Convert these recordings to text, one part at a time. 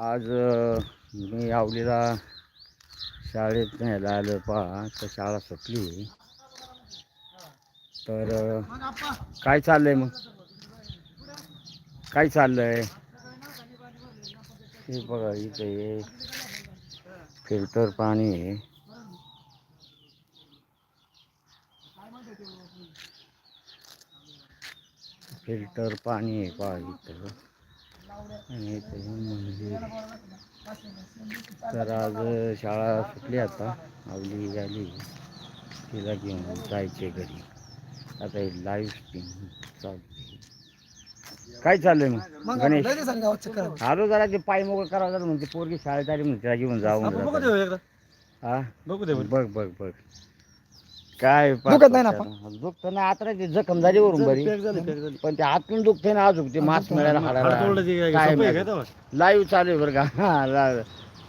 आज मी आवलीला शाळेत न्यायला आलो पहा तर शाळा सुटली. तर काय चाललंय मग? काय चाललंय? हे बघा इथे फिल्टर पाणी आहे. फिल्टर पाणी आहे पहा इथं. आणि आहे. तर आज शाळा सुटली आता. आवली आली तिला घेऊन जायचे घरी. आता हे लाईव्ह स्ट्रीम चालू आहे. काय चाललंय मग? गणेश? आलं. जरा ते पाय मोकळं करावं जरा म्हणते. पोरगी शाळेत आली म्हणते तिला घेऊन जाऊ हा? बघू दे बघ बघ बघ. काय दुखत नाही ना दुखत नाही आता ते जखम झाली वरून बरी. पॅक झाली पॅक झाली. पण ते आतून दुखते ना अजून ते मास्क मिळायला हाड तोडलं ते काय काय सोपं आहे माहिती. काय तेव्हा? लाईव्ह चालू आहे बरं का. हा, ला-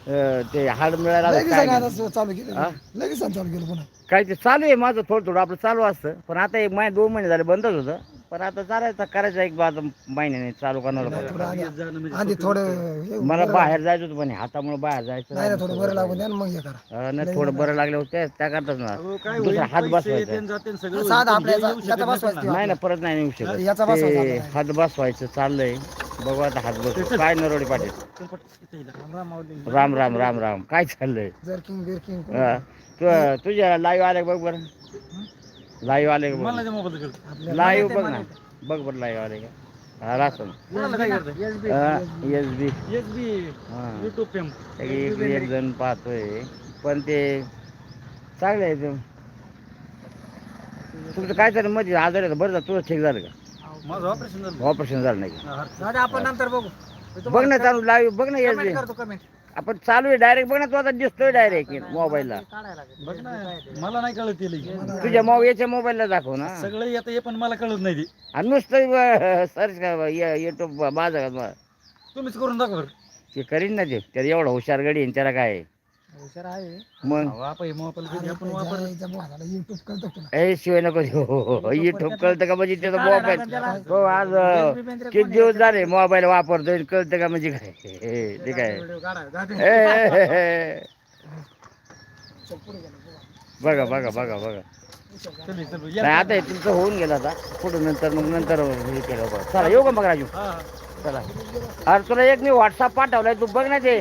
अं, ते हाड मिळायला लगेच काय सांग नाही. आता चालू केलं हा? लगेच सांग चालू केलं पुन्हा. काय ते चालू आहे माझं थोडं थोडं आपलं चालू असतं. पण आता एक महिने दोन महिने झाले बंदच होतं. पण आता चालायचं करायचं एक बाज महिन्याने चालू करणार. आधी म्हणजे आधी थोडं हे मला बाहेर जायचं होतं पण हातामुळे बाहेर जायचं नाही ना थोडं बरं लागून द्या ना मग हे करा. अं, नाही थोडं बरं लागलं होतं त्या करताच ना. अहो, काय दुसरा होईल? हात पैसे बसवायचा येतेन जातेन सगळं होईल. पण साधा आपल्या हे येऊ याचा- शकत याचा नाही ना परत नाही येऊ शकत. याचा बसवायचा ते आपला. हात बसवायचं चाललंय. बघू आता हात बसव. काय नरोडी पाटील? इथं. राम राम राम राम काय चाललंय? जर्किंग बिर्किंग कोण- हा. तू तुझ्या लाईव्ह आले बघ बरं? लाईव्ह आले बघ मोबाईल. आपल्या- लाईव्ह बघ ना. बघ बरं लाईव्ह आले का? हा करताय? S B. फेम. एक जण पाहतोय. पण ते चांगलं आहे ते. तुमचं काय झालं? मध्ये आजार आहे बरं झालं. तुझं ठीक झालं का? माझं ऑपरेशन झालं. ऑपरेशन झालं नाही का? दादा आपण नंतर बघू. बघ ना चालू लाईव्ह बघ ना एस बी. करतो कमेंट आपण चालू आहे डायरेक्ट बघ ना तू आता दिसतोय डायरेक्ट मोबाईलला बघ ना मला नाही कळत ते लई. तुझ्या मो याच्या मोबाईलला दाखव ना सगळं येतं हे पण मला कळत नाही ते आणि नुसतं सर्च कर युट्यूब माझं तुम्हीच करून दाखवा बरं. ते करीन ना ते त्याला एवढा हुशार गडी आहे, त्याला काय आहे? हुशार आहे. मग? वापर हे युट्यूब कळतो तुला? ए शिवाय नको युट्यूब कळतं का म्हणजे त्याचा मोबाईल? तो आज किती दिवस झाले मोबाईल वापरतोय कळतं का म्हणजे काय? हे, ते काय ए, ए, ए, ए. बघा बघा बघा बघा. नाही आता हे तुमचं होऊन गेलं आता. पुढे नंतर मग नंतर हे केलं बघा. चला येऊ का मग राजू? चला. अरे तुला एक मी व्हॉट्सअप पाठवलाय तू बघ ना ते.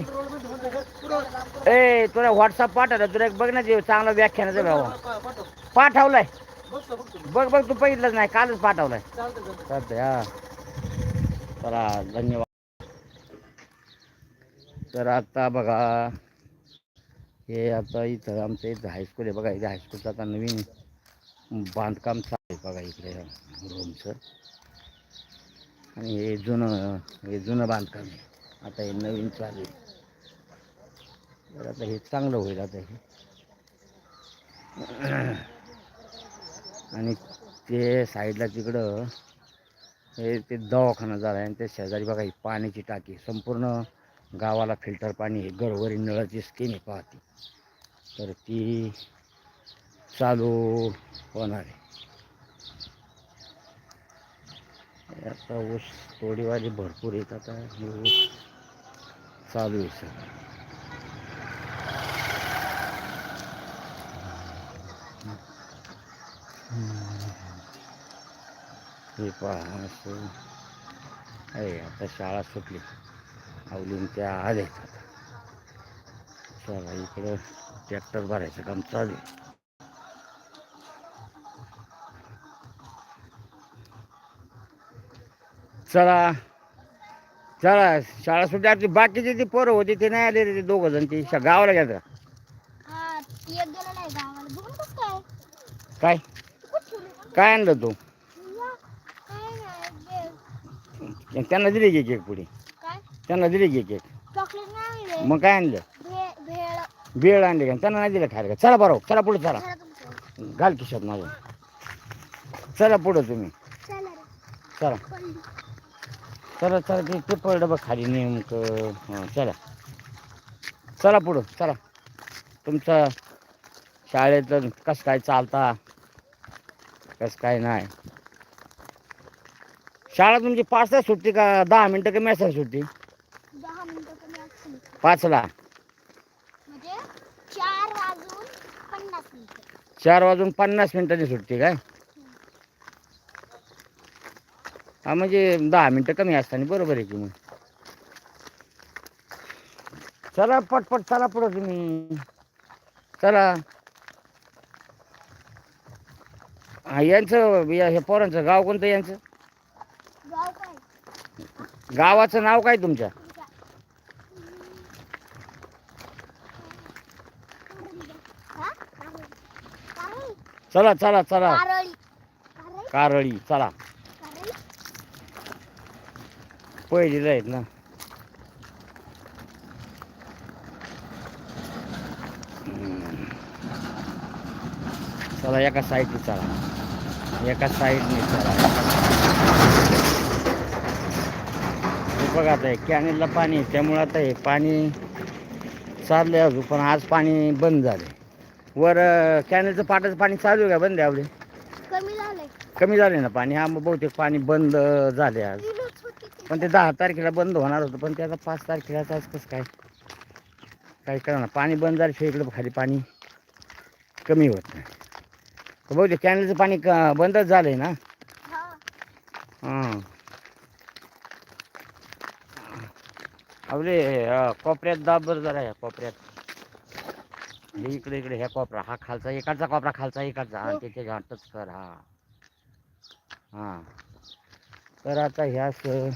ए तुला व्हॉट्सअप पाठवलं तुला एक बघ ना ते चांगलं व्याख्यानाचं भाऊ पाठवलाय. बघ बघ तू पहिलंच नाही कालच पाठवलाय. चालतंय हा. चला धन्यवाद. तर आता बघा हे आता इथं आमचं इथं हायस्कूल आहे. बघा इथे हायस्कूलचं आता नवीन बांधकाम चालू आहे. बघा इकडे रूमचं आणि हे जुनं हे जुनं बांधकाम आहे. आता हे नवीन चालू आहे. तर आता हे चांगलं होईल आता हे. आणि ते साईडला तिकडं हे ते दवाखाना झाला आहे आणि त्या शेजारी बघा ही पाण्याची टाकी संपूर्ण गावाला फिल्टर पाणी हे घरोघरी नळाची स्कीम आहे पाहती. तर ती चालू होणार आहे. आता ऊस तोडीवाली भरपूर येत आता हे ऊस चालू आहे सर हे पहा असं आता शाळा सुटली. आवलीन त्या आल्यात आता चला इकडं ट्रॅक्टर भरायचं काम चालू आहे. चला. चला शाळा सुटली. आता बाकीचे ते पोरं होते ते नाही आले रे ते दोघं जण. ते शा- गावाला गेलं काय? काय आणलं तू? त्यांना दिली की केक पुढे. त्यांना दिली की केक. मग काय आणलं? बेळ आणली का? त्यांना नाही दिलं खायला का? चला बरोबर चला पुढे चला. घाल खिशात माझं चला पुढं तुम्ही. चला चला. चला चला ते पडलं बघ खाली नेमकं. हां चला. चला पुढं चला. तुमचं शाळेत कसं काय चालता? कसं काय नाही. शाळा तुमची पाच तास सुटते का? दहा मिनटं कमी असतात सुटते. दहा मिनिटं कमी पाचला. म्हणजे चार वाजून पन्नास मिनिटं. चार वाजून पन्नास मिनिटांनी सुटते काय? हा म्हणजे दहा मिनटं कमी असताना बरोबर आहे की मग? चला पटपट चला पुढं तुम्ही. चला. हा यांचं या- हे पोरांचं गाव कोणतं यांचं? गाव काय? गावाचं नाव काय तुमच्या? हा? कारळी. चला चला चला. कारळी कारळी. कारळी चला. कारळी? पहिलीला आहेत ना. हम्म. चला एका साईडने चला. एका साईडने हे बघा आता हे कॅनेलला पाणी त्यामुळं आता हे पाणी चाललंय अजून पण आज पाणी बंद झाले वर कॅनेलचं पाटाचं पाणी चालू आहे का बंद आहे आपले? कमी झाले ना पाणी? हा मग बहुतेक पाणी बंद झाले आज. पण ते दहा तारखेला बंद होणार होतं पण ते आता पाच तारखेला आज कसं काय? काय करा पाणी बंद झाल्याशिवाय इकडं खाली पाणी कमी होत नाही. तर बहुतेक कॅनलचं पाणी क बंदच झालं आहे ना? हा. हां. आपले अं, कोपऱ्यात दाब बरं जरा या कोपऱ्यात. इकडे इकडे ह्या कोपरा हा खालचा इकडचा कोपरा खालचा इकडचा हा. त्याच्या घाटच कर हा. हां. तर आता ह्याच आहे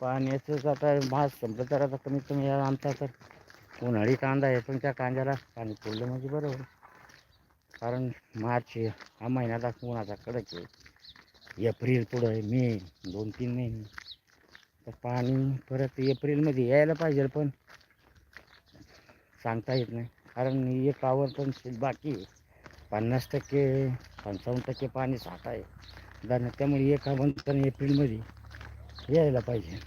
पाण्याचंच आता भास संपलं तर आता कमीत कमी आमचा तर उन्हाळी कांदा आहे पण त्या कांद्याला पाणी पडलं म्हणजे बरोबर कारण मार्च हा महिन्याला उन्हाचा कडक आहे. एप्रिल पुढं आहे मे दोन तीन महिने. तर पाणी परत एप्रिलमध्ये यायला पाहिजे पण सांगता येत नाही. कारण एक आवर पण बाकी आहे. पन्नास टक्के पंचावन्न टक्के पाणी साठा आहे. दाना त्यामुळे एक पण एप्रिलमध्ये यायला पाहिजे.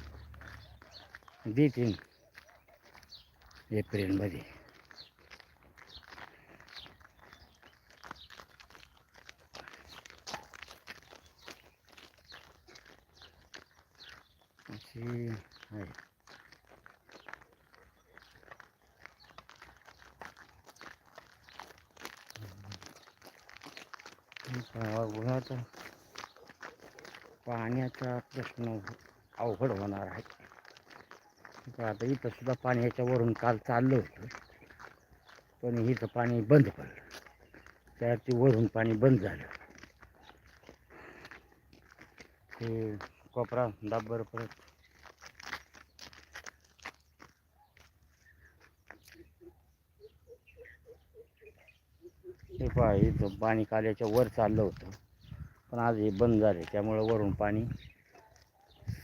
देतील एप्रिलमध्ये. अशी आहे. उन्हाचा पाण्याचा प्रश्न अवघड होणार आहे. तर आता इथं सुद्धा पाणी ह्याच्यावरून काल चाललं होतं. पण इथं पाणी बंद पडलं. त्याची वरून पाणी बंद झालं. ते कोपरा दाबर परत. हे पहा इथं पाणी काल्याच्या वर चाललं होतं. पण आज हे बंद झाले त्यामुळं वरून पाणी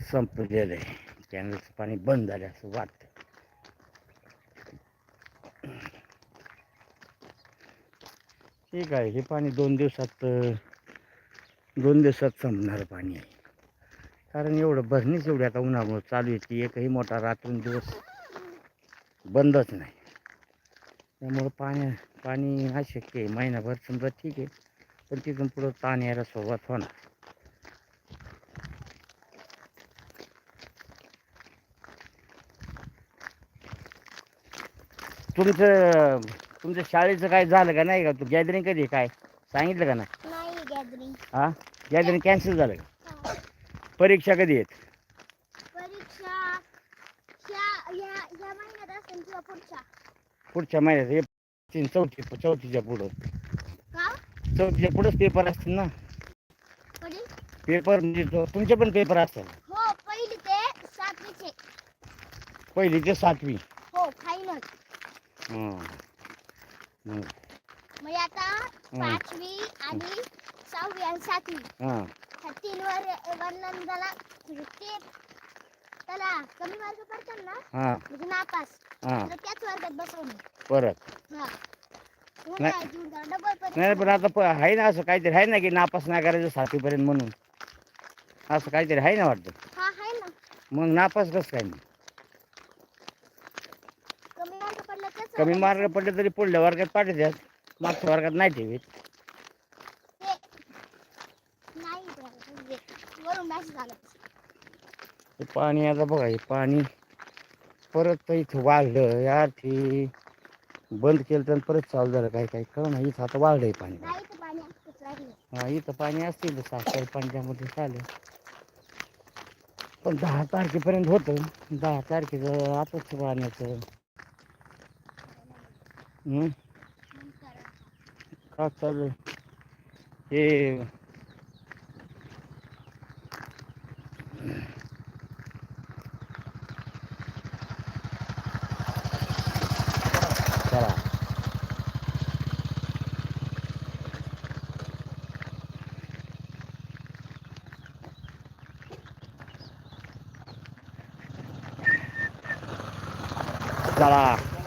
संपलेलं आहे. कॅनलचं पाणी बंद झालं असं वाटतं. ठीक आहे हे पाणी दोन दिवसात दोन दिवसात संपणारं पाणी आहे. कारण एवढं भरणीच एवढी आता उन्हामुळं चालू आहे ती एकही मोठा रात्रंदिवस बंदच नाही. त्यामुळं पाणी पाणी अशक्य आहे महिनाभर समजा ठीक आहे पण तिथून पुढं ताण यायला सुरुवात होणार. तुमचं तुमच्या शाळेचं काय झालं का? नाही का? तू गॅदरिंग कधी आहे? काय? सांगितलं का नाही? नाही गॅदरिंग हा? गॅदरिंग कॅन्सल झालं का? परीक्षा कधी आहेत? परीक्षा ह्या या या महिन्यात असेल किंवा पुढच्या. पुढच्या महिन्यात. हे तीन चौथी चौथीच्या पुढं. का? चौथीच्या पुढंच पेपर असतील ना? पेपर म्हणजे तो- तुमचे पण पेपर असतात हो पहिली ते सातवीचे. पहिली ते सातवी. हो फायनल. म्हणजे आता पाचवी आणि सहावी आणि सातवी. ह्या तीन वर वर्णन झाला ते त्याला कमी मार्क पडतात ना? हां. म्हणजे नापास. हां. तर त्याच वर्गात बसवणे परत. हा. डबल नाही पण आता प आहे ना असं काहीतरी आहे ना की नापास नाही करायचं सातवीपर्यंत म्हणून. असं काहीतरी आहे ना वाटतं. हा आहे ना. मग नापास कसं काय मग कमी मार्क पडला त्याच कमी मार्ग पडले तरी पुढल्या वर्गात पाठवतात मागच्या वर्गात नाही ठेवीत. ते हे पाणी आता बघा हे पाणी परत इथं वाढलं. यार ते बंद केलं तर परत चालू झालं. काय काय कळ ना इथं आता वाढलंय पाणी. पाणी हा इथं पाणी असतील साखर पंजामध्ये चालेल. पण दहा तारखेपर्यंत होतं. दहा तारखेचं आताच पाण्याचं हं? का चालू हे चला चला हे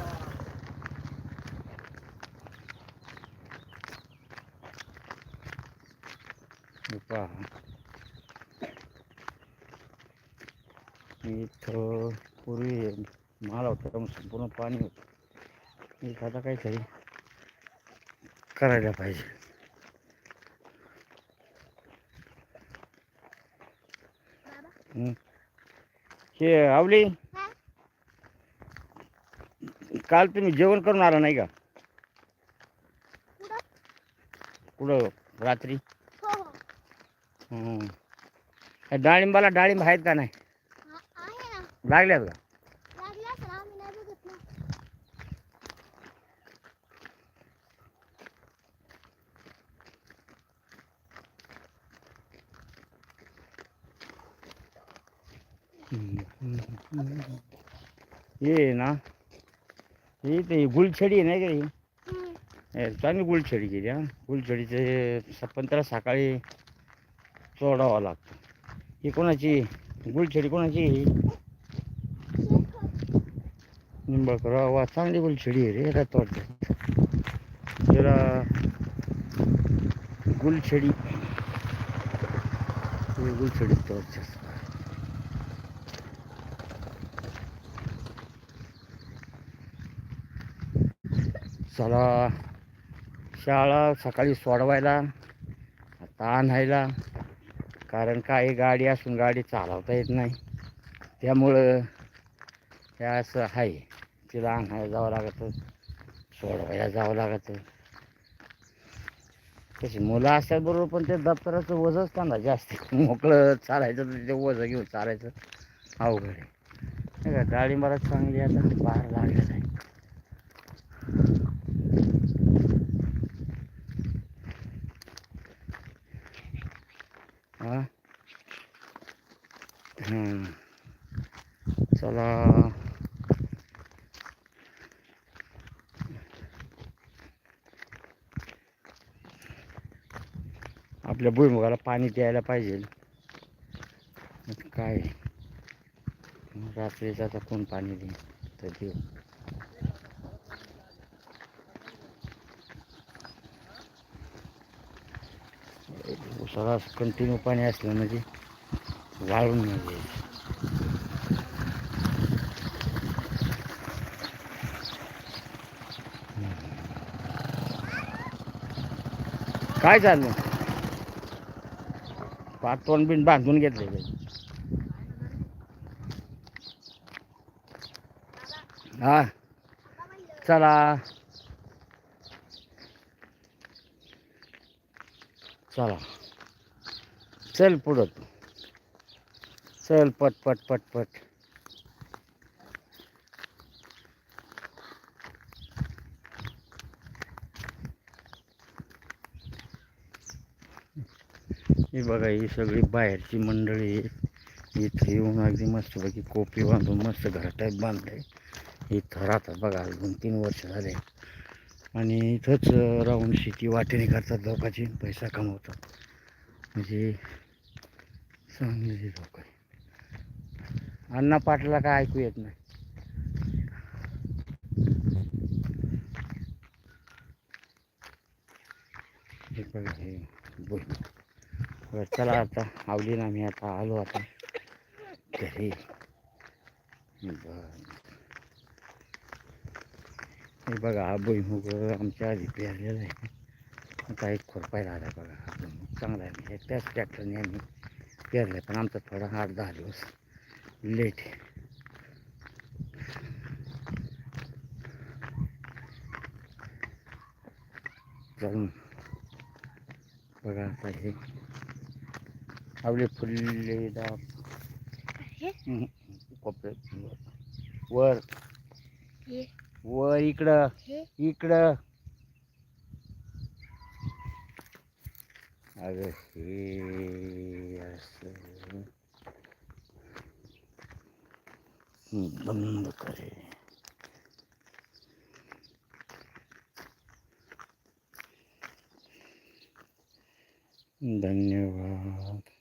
पहा. इथं पूर्वी माल होता पण संपूर्ण पाणी होतं इथं आता काहीतरी करायला पाहिजे. हं. आवली? काल तुम्ही जेवण करून आला नाही का? कुठं? रात्री? हं. या डाळिंबाला डाळिंब आहेत का नाही? लागल्यात का? ये ना. ही ते गुलछडी आहे नाही का ही? हम्म. चांगली गुलछडी केली हा. गुलछडीचे त्याला सकाळी चोडावं लागतो. ही कोणाची? गुलछेडी कोणाची? आहे निंबाळकर वा चांगली गुलछेडी आहे रे याला तोडतात त्याला गुलछेडी. गुलछडी तोडतात चला शाळा सकाळी सोडवायला आता आणायला. कारण काही गाडी असून गाडी चालवता येत नाही. त्यामुळं हे असं आहे. तिला आणायला जावं लागतं सोडवायला जावं लागतं. तशी मुलं असतात बरोबर पण ते दप्तराचं वजच त्यांना जास्त. मोकळं चालायचं तर ते वजं घेऊन चालायचं. अवघड आहे. का गाडी मला चांगली आता बाहेर लागलेलं आहे. चला. आपल्या भुईमुगाला पाणी द्यायला पाहिजे. काय? रात्रीच आता कोण पाणी देईल? तर देऊ. उसाला कंटिन्यू पाणी असलं म्हणजे वाळून नाही जाईल. काय चाललं पातवण बिन बांधून घेतले हा. चला. चला. चल पुढं. तू चल पट पट पट पट. बघा ही सगळी बाहेरची मंडळी इथे येऊन अगदी मस्तपैकी कोपी बांधून मस्त घरा टाईप बांधलंय. इथं राहतात बघा दोन तीन वर्ष झाले. आणि इथंच राहून शेती वाटेने करतात लोकांची पैसा कमवतात. म्हणजे चांगली लोक आहे अण्णा पाटला काय ऐकू येत नाही? हे बघा हे बोल. बरं चला आता आवली ना मी आता आलो आता घरी. बरं. हे बघा हा भुईमुग आमच्या आधी पेरलेला आहे. आता एक खुरपायला आला बघा हा भुईमुग चांगला आहे. त्याच ट्रॅक्टरने आम्ही पेरले पण आमचं थोडा आठ दहा दिवस लेट जाऊन बघा आता हे. आपले फुलले कोपऱ्यात वर. वर इकडं. इकडं. अगं हे असं. बंद करे. धन्यवाद.